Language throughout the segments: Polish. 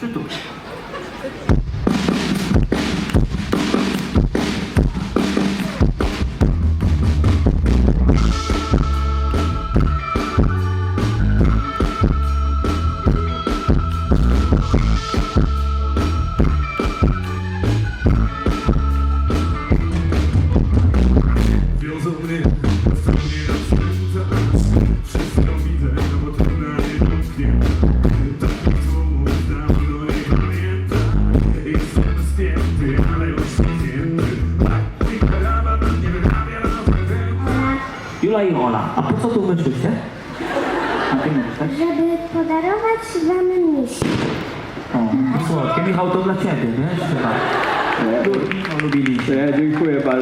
YouTube.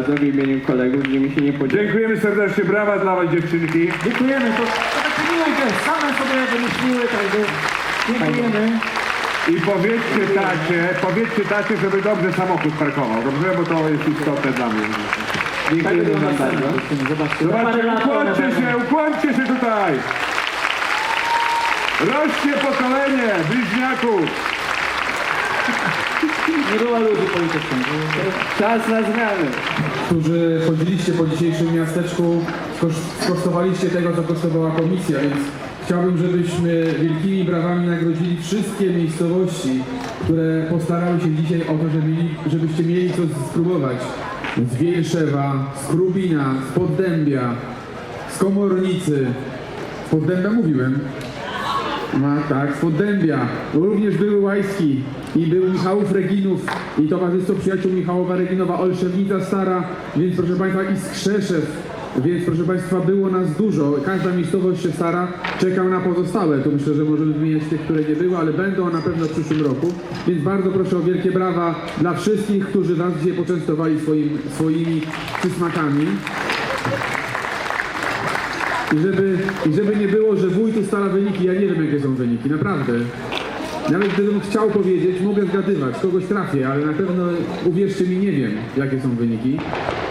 Bardzo w imieniu kolegów, że mi się nie podzieliło. Dziękujemy serdecznie, brawa dla was dziewczynki Dziękujemy, to, to taki miły gest. Same sobie wymyśliły, także dziękujemy. I powiedzcie tacie, powiedzcie tacie, żeby dobrze samochód parkował, dobrze? Bo to jest istotne dla mnie Dziękujemy wam bardzo. Zobaczcie, za Zobaczcie, one się, ukłońcie się tutaj! Rośnie pokolenie bliźniaków! Nie było ludzi politycznych. Czas na zmiany. którzy chodziliście po dzisiejszym miasteczku, skos- skosztowaliście tego, co kosztowała komisja, więc chciałbym, żebyśmy wielkimi brawami nagrodzili wszystkie miejscowości, które postarały się dzisiaj o to, żeby żebyście mieli coś spróbować. Z Wielszewa, z Krubina, z Poddębia, z Komornicy. Z Poddębia mówiłem. No, tak, z Poddębia. Również były Łajski i był Michałów Reginów i Towarzystwo Przyjaciół Michałowa Reginowa, Olszewnica Stara, więc proszę Państwa i Skrzeszew. Więc proszę Państwa, było nas dużo. Każda miejscowość się stara. Czekam na pozostałe. To myślę, że możemy wymieniać tych, które nie były, ale będą na pewno w przyszłym roku. Więc bardzo proszę o wielkie brawa dla wszystkich, którzy Was dzisiaj poczęstowali swoim, swoimi przysmakami. I żeby, I żeby nie było, że wójt ustala wyniki, ja nie wiem jakie są wyniki, naprawdę. Nawet gdybym chciał powiedzieć, mogę zgadywać, kogoś trafię, ale na pewno uwierzcie mi, nie wiem jakie są wyniki.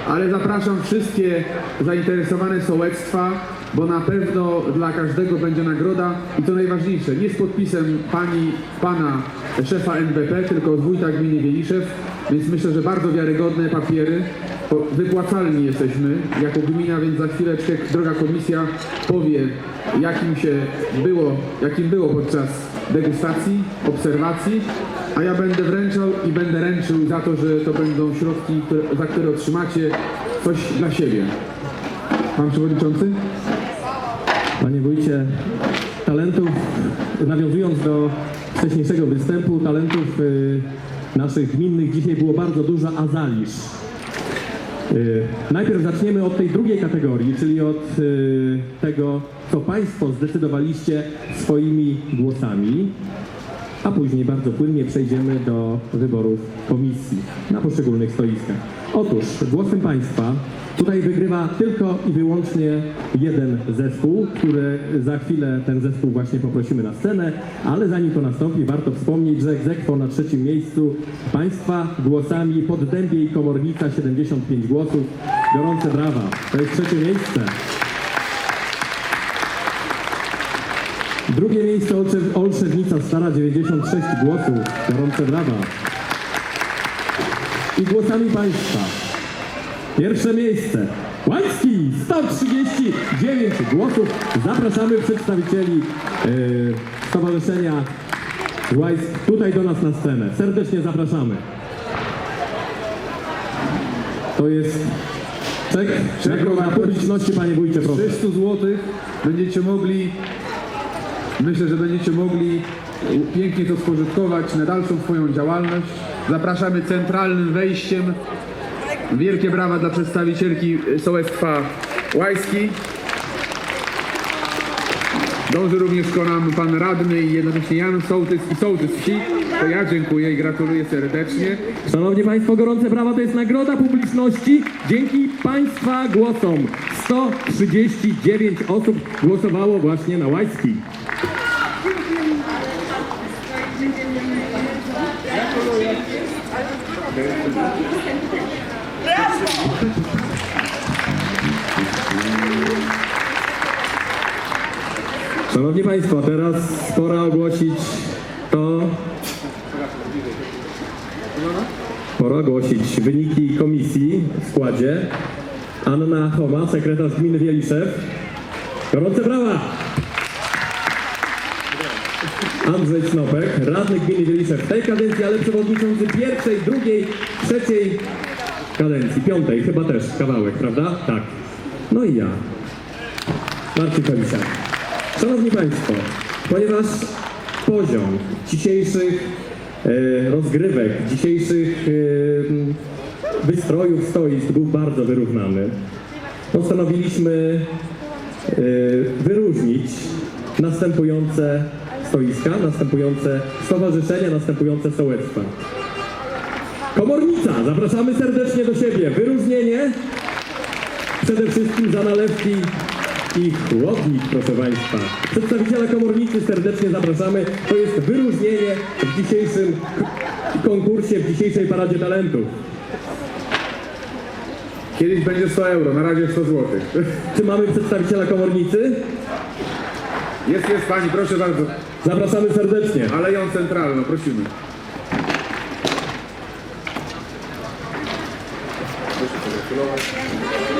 Ale zapraszam wszystkie zainteresowane sołectwa, bo na pewno dla każdego będzie nagroda i to najważniejsze, nie z podpisem pani, pana szefa NBP, tylko z wójta gminy Wieliszew, więc myślę, że bardzo wiarygodne papiery. Wypłacalni jesteśmy jako gmina, więc za chwileczkę droga komisja powie, jakim się było, jakim było podczas degustacji, obserwacji, a ja będę wręczał i będę ręczył za to, że to będą środki, za które otrzymacie coś dla siebie. Pan Przewodniczący? Panie wójcie, talentów, nawiązując do wcześniejszego występu, talentów y, naszych gminnych dzisiaj było bardzo dużo, a zalisz. Y, najpierw zaczniemy od tej drugiej kategorii, czyli od y, tego, co Państwo zdecydowaliście swoimi głosami, a później bardzo płynnie przejdziemy do wyborów komisji na poszczególnych stoiskach. Otóż głosem Państwa tutaj wygrywa tylko i wyłącznie jeden zespół, który za chwilę ten zespół właśnie poprosimy na scenę, ale zanim to nastąpi, warto wspomnieć, że egzekwo na trzecim miejscu Państwa głosami Poddębie i Komornica 75 głosów. Gorące brawa. To jest trzecie miejsce. Drugie miejsce Olsze- Olszewnica Stara 96 głosów. Gorące brawa. I głosami Państwa. Pierwsze miejsce. Łański 139 głosów. Zapraszamy przedstawicieli yy, Stowarzyszenia Łańsk tutaj do nas na scenę. Serdecznie zapraszamy. To jest czek, czek na publiczności, Panie Wójcie, proszę. 300 zł będziecie mogli, myślę, że będziecie mogli pięknie to spożytkować na dalszą swoją działalność. Zapraszamy centralnym wejściem. Wielkie brawa dla przedstawicielki sołectwa Łajski. Dąży również ko nam pan radny i jednocześnie Jan Sołtys i Sołtys Wsi. To ja dziękuję i gratuluję serdecznie. Szanowni Państwo, gorące brawa to jest nagroda publiczności. Dzięki Państwa głosom 139 osób głosowało właśnie na Łajski. Szanowni Państwo, teraz pora ogłosić to, Pora ogłosić wyniki komisji w składzie. Anna Choma, sekretarz gminy Wieliszew. Gorące brawa! Andrzej Snopek, radny gminy Wieliszew w tej kadencji, ale przewodniczący pierwszej, drugiej, trzeciej kadencji, piątej chyba też kawałek, prawda? Tak. No i ja. Marcin Komisiak. Szanowni Państwo, ponieważ poziom dzisiejszych e, rozgrywek, dzisiejszych e, wystrojów stoisk był bardzo wyrównany, postanowiliśmy e, wyróżnić następujące stoiska, następujące stowarzyszenia, następujące sołectwa. Komornica, zapraszamy serdecznie do siebie. Wyróżnienie przede wszystkim za nalewki i chłodnik, proszę Państwa. Przedstawiciela komornicy serdecznie zapraszamy. To jest wyróżnienie w dzisiejszym konkursie, w dzisiejszej Paradzie Talentów. Kiedyś będzie 100 euro, na razie 100 zł. Czy mamy przedstawiciela komornicy? Jest, jest pani, proszę bardzo. Zapraszamy serdecznie. Aleją centralną, prosimy. Brawa.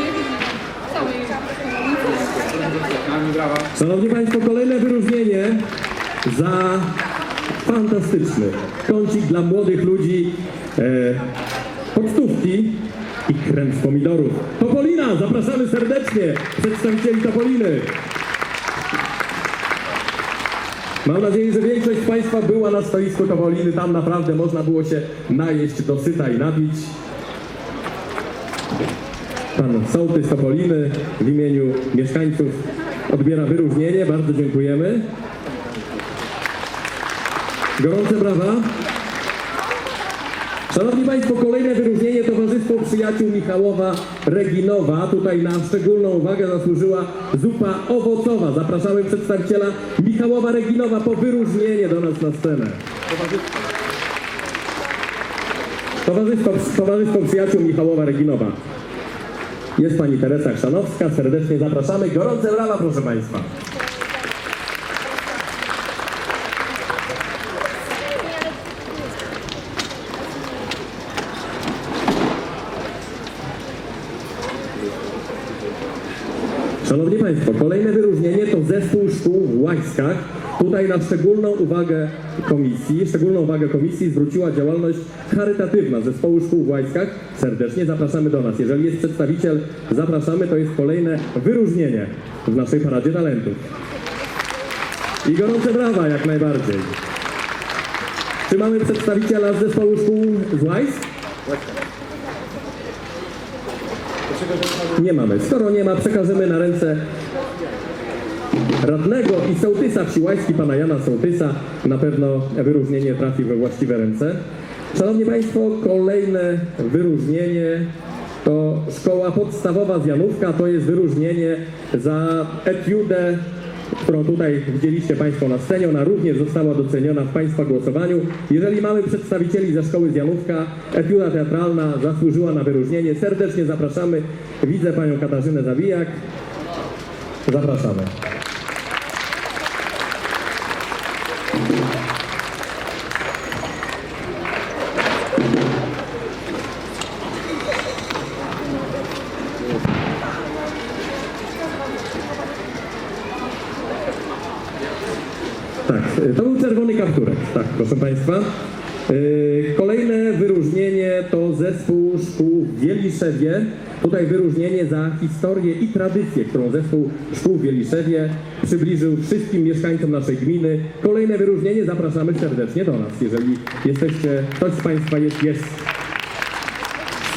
Szanowni Państwo, kolejne wyróżnienie za fantastyczny kącik dla młodych ludzi e, pocztówki i krem z pomidorów. Topolina, zapraszamy serdecznie przedstawicieli Topoliny. Mam nadzieję, że większość z Państwa była na stoisku Topoliny. Tam naprawdę można było się najeść do syta i napić. Pan sołtys Topoliny w imieniu mieszkańców odbiera wyróżnienie. Bardzo dziękujemy. Gorące brawa. Szanowni Państwo, kolejne wyróżnienie Towarzystwo Przyjaciół Michałowa Reginowa. Tutaj na szczególną uwagę zasłużyła zupa owocowa. Zapraszamy przedstawiciela Michałowa Reginowa po wyróżnienie do nas na scenę. Towarzystwo, Towarzystwo Przyjaciół Michałowa Reginowa. Jest Pani Teresa Chrzanowska, serdecznie zapraszamy. Gorące brawa, proszę Państwa. Szanowni Państwo, kolejne wyróżnienie to zespół szkół w Łańskach. Tutaj na szczególną uwagę komisji, szczególną uwagę komisji zwróciła działalność charytatywna zespołu szkół w Łańskach. Serdecznie zapraszamy do nas. Jeżeli jest przedstawiciel, zapraszamy. To jest kolejne wyróżnienie w naszej Paradzie Talentów. I gorące brawa jak najbardziej. Czy mamy przedstawiciela z zespołu szkół z Łańsk? Nie mamy. Skoro nie ma, przekażemy na ręce radnego i sołtysa wsi Łański, pana Jana Sołtysa. Na pewno wyróżnienie trafi we właściwe ręce. Szanowni Państwo, kolejne wyróżnienie to szkoła podstawowa z Janówka. To jest wyróżnienie za etiudę, którą tutaj widzieliście Państwo na scenie. Ona również została doceniona w Państwa głosowaniu. Jeżeli mamy przedstawicieli ze szkoły z Janówka, etiuda teatralna zasłużyła na wyróżnienie. Serdecznie zapraszamy. Widzę Panią Katarzynę Zawijak. Zapraszamy. Proszę Państwa. Y, Kolejne wyróżnienie to zespół szkół w Wieliszewie. Tutaj wyróżnienie za historię i tradycję, którą zespół szkół w Wieliszewie przybliżył wszystkim mieszkańcom naszej gminy. Kolejne wyróżnienie zapraszamy serdecznie do nas. Jeżeli jesteście, ktoś z Państwa jest, jest.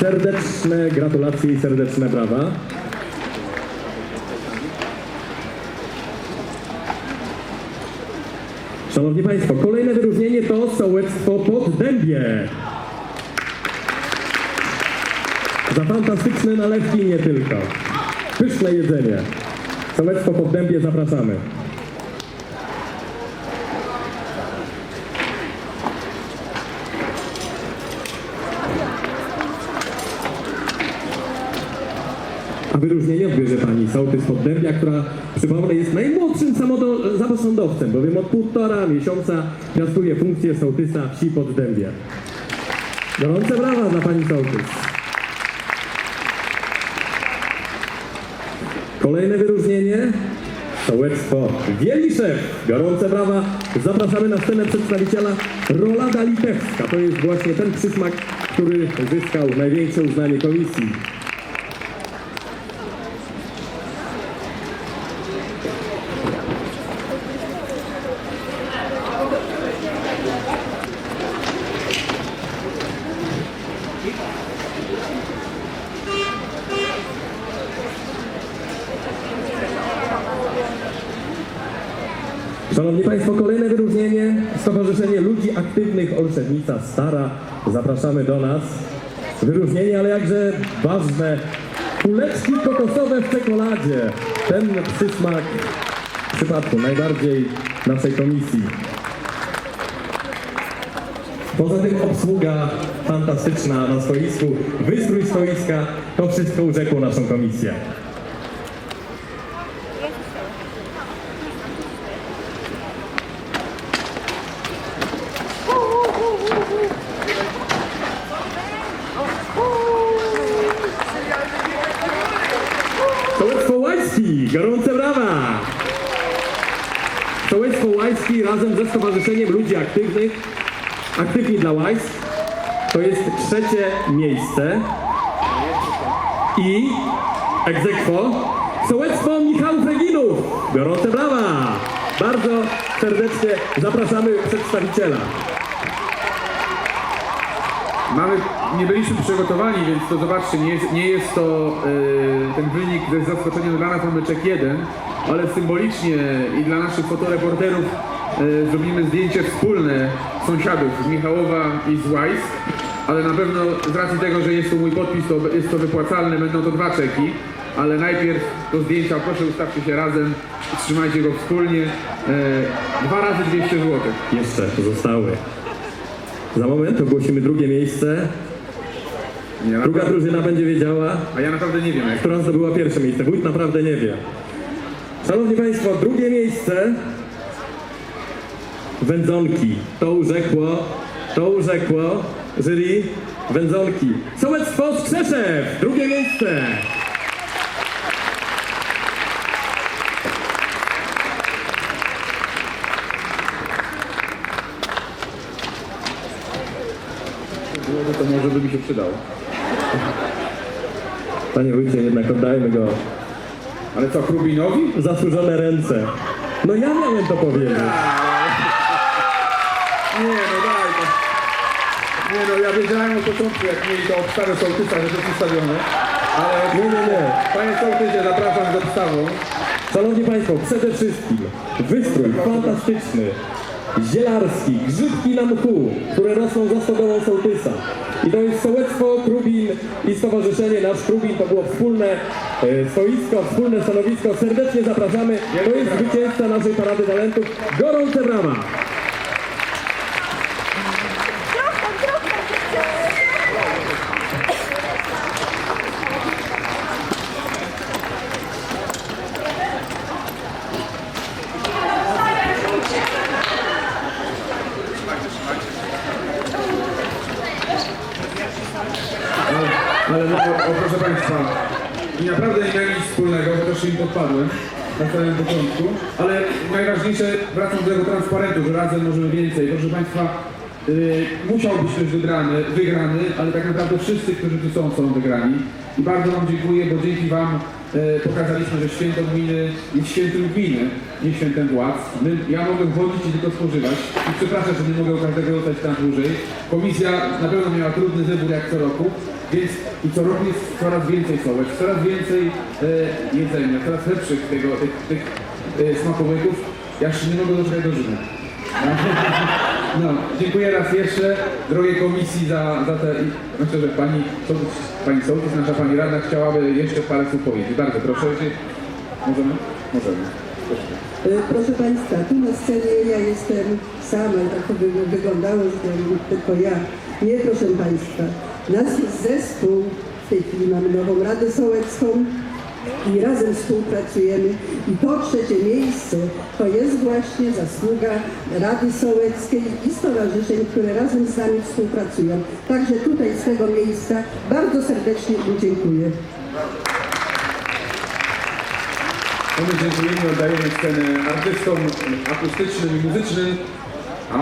Serdeczne gratulacje i serdeczne brawa. Szanowni Państwo, kolejne wyróżnienie to sołectwo Poddębie. Za fantastyczne nalewki nie tylko. Pyszne jedzenie. Sołectwo Poddębie zapraszamy. Wyróżnienie odbierze pani sołtys Poddębia, która, przypomnę, jest najmłodszym samorządowcem, bowiem od półtora miesiąca piastuje funkcję sołtysa wsi Poddębie. Gorące brawa dla pani sołtys. Kolejne wyróżnienie. Sołectwo Wieliszew. Gorące brawa. Zapraszamy na scenę przedstawiciela Rolanda Litewska. To jest właśnie ten przysmak, który zyskał największe uznanie komisji. Szanowni Państwo, kolejne wyróżnienie. Stowarzyszenie Ludzi Aktywnych Olszewnica Stara. Zapraszamy do nas. Wyróżnienie, ale jakże ważne. Kuleczki kokosowe w czekoladzie. Ten przysmak w przypadku najbardziej naszej komisji. Poza tym obsługa fantastyczna na stoisku, wystrój stoiska, to wszystko urzekło naszą komisję. Sołectwo Łański, gorące brawa! Sołectwo Łański razem ze Stowarzyszeniem Ludzi Aktywnych, Aktywni dla Łańsk, to jest trzecie miejsce. I egzekwo Sołectwo Michał Freginów, gorące brawa! Bardzo serdecznie zapraszamy przedstawiciela. Mamy, nie byliśmy przygotowani, więc to zobaczcie, nie jest, nie jest to e, ten wynik ze zaskoczeniem dla nas mamy czek jeden, ale symbolicznie i dla naszych fotoreporterów e, zrobimy zdjęcie wspólne sąsiadów z Michałowa i z Łajsk, ale na pewno z racji tego, że jest to mój podpis, to jest to wypłacalne, będą to dwa czeki, ale najpierw do zdjęcia proszę ustawcie się razem, trzymajcie go wspólnie, e, dwa razy 200 zł. Jeszcze zostały. Za moment ogłosimy drugie miejsce. Ja Druga naprawdę, drużyna będzie wiedziała, a ja naprawdę nie wiem jak. która zdobyła pierwsze miejsce. Wójt naprawdę nie wie. Szanowni Państwo, drugie miejsce Wędzonki. To urzekło, to urzekło jury Wędzonki. Sołectwo Skrzeszew, drugie miejsce. To może by mi się przydało. Panie wójcie, jednak oddajmy go Ale co, Krubinowi? zasłużone ręce. No ja miałem to powiedzieć. Nie no daj to. Nie no, ja wiedziałem od początku, jak mieli to obstawę sołtysa, że to ustawione. Ale Nie, nie, nie. panie sołtysie, zapraszam z obstawą. Szanowni Państwo, przede wszystkim wystrój fantastyczny, zielarski, grzybki na mchu, które rosną za stodołą sołtysa. I to jest sołectwo Krubin i Stowarzyszenie Nasz Krubin. To było wspólne e, stoisko, wspólne stanowisko. Serdecznie zapraszamy. To jest zwycięzca naszej Parady Talentów. Gorące brawa! Ale no, o, o, proszę Państwa, naprawdę nie miałem nic wspólnego, chociaż im podpadłem na samym początku, ale najważniejsze, wracam do tego transparentu, że razem możemy więcej. Proszę Państwa, y, musiał być ktoś wygrany, wygrany, ale tak naprawdę wszyscy, którzy tu są, są wygrani. I bardzo Wam dziękuję, bo dzięki Wam y, pokazaliśmy, że święto gminy jest świętem gminy, nie świętem władz. My, ja mogę wchodzić i tylko spożywać. I przepraszam, że nie mogę każdego zostać tam dłużej. Komisja na pewno miała trudny wybór jak co roku. Więc i co roku jest coraz więcej sołek, coraz więcej e, jedzenia, coraz lepszych tego, tych, tych e. Ja jeszcze nie mogę doczekać do Rzymu. No, dziękuję raz jeszcze drogiej komisji za, za te... Myślę, że pani, pani sołtys, nasza pani rada chciałaby jeszcze parę słów powiedzieć. Bardzo proszę. Możemy? Możemy. Proszę. E, Proszę Państwa, tu na scenie ja jestem sama, tak by wyglądało, że tylko ja. Nie, proszę Państwa. Nas jest zespół, w tej chwili mamy nową Radę Sołecką i razem współpracujemy. I to trzecie miejsce to jest właśnie zasługa Rady Sołeckiej i stowarzyszeń, które razem z nami współpracują. Także tutaj z tego miejsca bardzo serdecznie im dziękuję. My dziękujemy, oddajemy scenę artystom akustycznym i muzycznym, a